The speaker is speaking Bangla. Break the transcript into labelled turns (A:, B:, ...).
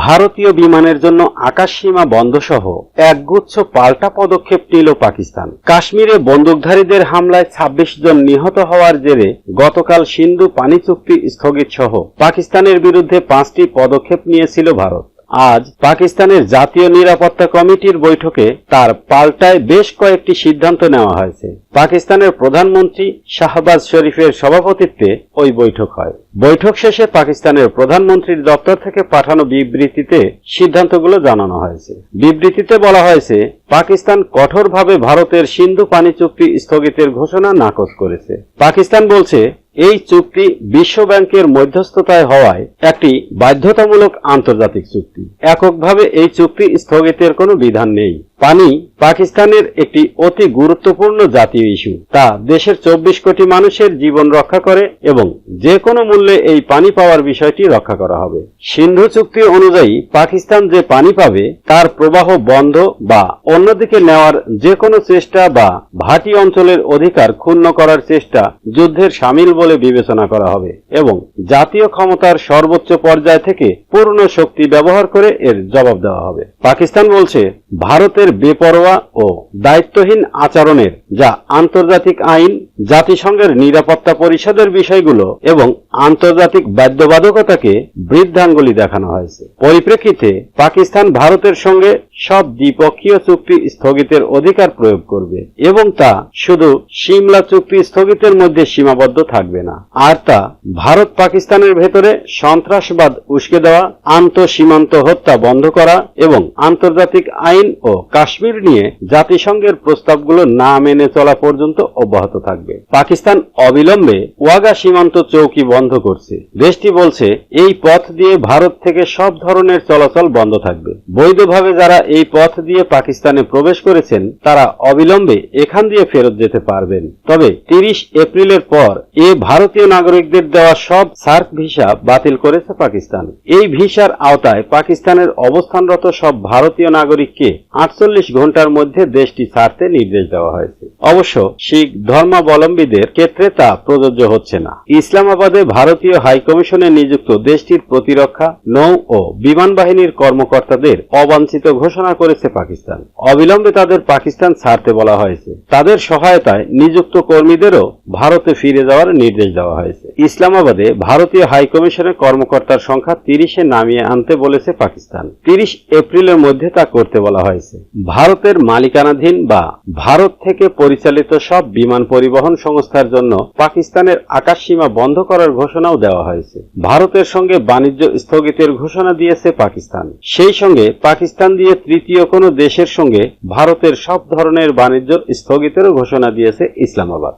A: ভারতীয় বিমানের জন্য আকাশসীমা বন্ধসহ একগুচ্ছ পাল্টা পদক্ষেপ নিল পাকিস্তান। কাশ্মীরে বন্দুকধারীদের হামলায় ২৬ জন নিহত হওয়ার জেরে গতকাল সিন্ধু পানি চুক্তি স্থগিত সহ পাকিস্তানের বিরুদ্ধে পাঁচটি পদক্ষেপ নিয়েছিল ভারত। আজ পাকিস্তানের জাতীয় নিরাপত্তা কমিটির বৈঠকে তার পাল্টায় বেশ কয়েকটি সিদ্ধান্ত নেওয়া হয়েছে। পাকিস্তানের প্রধানমন্ত্রী শাহবাজ শরীফের সভাপতিত্বে ওই বৈঠক হয়। বৈঠক শেষে পাকিস্তানের প্রধানমন্ত্রীর দপ্তর থেকে পাঠানো বিবৃতিতে সিদ্ধান্তগুলো জানানো হয়েছে। বিবৃতিতে বলা হয়েছে, পাকিস্তান কঠোরভাবে ভারতের সিন্ধু পানি চুক্তি স্থগিতের ঘোষণা নাকচ করেছে। পাকিস্তান বলছে এই চুক্তি বিশ্ব ব্যাংকের মধ্যস্থতায় হওয়ায় একটি বাধ্যতামূলক আন্তর্জাতিক চুক্তি। এককভাবে এই চুক্তি স্থগিতের কোনো বিধান নেই। পানি পাকিস্তানের একটি অতি গুরুত্বপূর্ণ জাতীয় ইস্যু। তা দেশের চব্বিশ কোটি মানুষের জীবন রক্ষা করে এবং যে কোনো মূল্যে এই পানি পাওয়ার বিষয়টি রক্ষা করা হবে। সিন্ধু চুক্তি অনুযায়ী পাকিস্তান যে পানি পাবে, তার প্রবাহ বন্ধ বা অন্যদিকে নেওয়ার যে কোনো চেষ্টা বা ভাটি অঞ্চলের অধিকার ক্ষুণ্ণ করার চেষ্টা যুদ্ধের সামিল বলে বিবেচনা করা হবে এবং জাতীয় ক্ষমতার সর্বোচ্চ পর্যায় থেকে পূর্ণ শক্তি ব্যবহার করে এর জবাব দেওয়া হবে। পাকিস্তান বলছে ভারতের বেপরোয়া ও দায়িত্বহীন আচরণের, যা আন্তর্জাতিক আইন, জাতিসংঘের নিরাপত্তা পরিষদের বিষয়গুলো এবং আন্তর্জাতিক বাধ্যবাধকতাকে বৃদ্ধাঙ্গুলি দেখানো হয়েছে। পরিপ্রেক্ষিতে পাকিস্তান ভারতের সঙ্গে সব দ্বিপক্ষীয় চুক্তি স্থগিতের অধিকার প্রয়োগ করবে এবং তা শুধু সিমলা চুক্তি স্থগিতের মধ্যে সীমাবদ্ধ থাকবে না। আর তা ভারত পাকিস্তানের ভেতরে সন্ত্রাসবাদ উস্কে দেওয়া আন্ত সীমান্ত হত্যা বন্ধ করা এবং আন্তর্জাতিক আইন ও কাশ্মীর নিয়ে জাতিসংঘের প্রস্তাবগুলো না মেনে চলা পর্যন্ত অব্যাহত থাকবে। পাকিস্তান অবিলম্বে ওয়াগা সীমান্ত চৌকি বন্ধ করছে। দেশটি বলছে, এই পথ দিয়ে ভারত থেকে সব ধরনের চলাচল বন্ধ থাকবে। বৈধভাবে যারা এই পথ দিয়ে পাকিস্তানে প্রবেশ করেছেন, তারা অবিলম্বে এখান দিয়ে ফেরত যেতে পারবেন। তবে তিরিশ এপ্রিলের পর এ ভারতীয় নাগরিকদের দেওয়া সব সার্ক ভিসা বাতিল করেছে পাকিস্তান। এই ভিসার আওতায় পাকিস্তানের অবস্থানরত সব ভারতীয় নাগরিককে আটচল্লিশ ঘণ্টার মধ্যে দেশটি ছাড়তে নির্দেশ দেওয়া হয়েছে। অবশ্য শিখ ধর্মাবলম্বীদের ক্ষেত্রে তা প্রযোজ্য হচ্ছে না। ইসলামাবাদে ভারতীয় হাইকমিশনে নিযুক্ত দেশটির প্রতিরক্ষা, নৌ ও বিমান বাহিনীর কর্মকর্তাদের অবাঞ্ছিত ঘোষণা করেছে পাকিস্তান। অবিলম্বে তাদের পাকিস্তান ছাড়তে বলা হয়েছে। তাদের সহায়তায় নিযুক্ত কর্মীদেরও ভারতে ফিরে যাওয়ার নির্দেশ দেওয়া হয়েছে। ইসলামাবাদে ভারতীয় হাইকমিশনের কর্মকর্তার সংখ্যা তিরিশে নামিয়ে আনতে বলেছে পাকিস্তান। তিরিশ এপ্রিলের মধ্যে তা করতে বলা হয়েছে। ভারতের মালিকানাধীন বা ভারত থেকে পরিচালিত সব বিমান পরিবহন সংস্থার জন্য পাকিস্তানের আকাশ সীমা বন্ধ করার ঘোষণাও দেওয়া হয়েছে। ভারতের সঙ্গে বাণিজ্য স্থগিতের ঘোষণা দিয়েছে পাকিস্তান। সেই সঙ্গে পাকিস্তান দিয়ে তৃতীয় কোনো দেশের সঙ্গে ভারতের সব ধরনের বাণিজ্য স্থগিতেরও ঘোষণা দিয়েছে ইসলামাবাদ।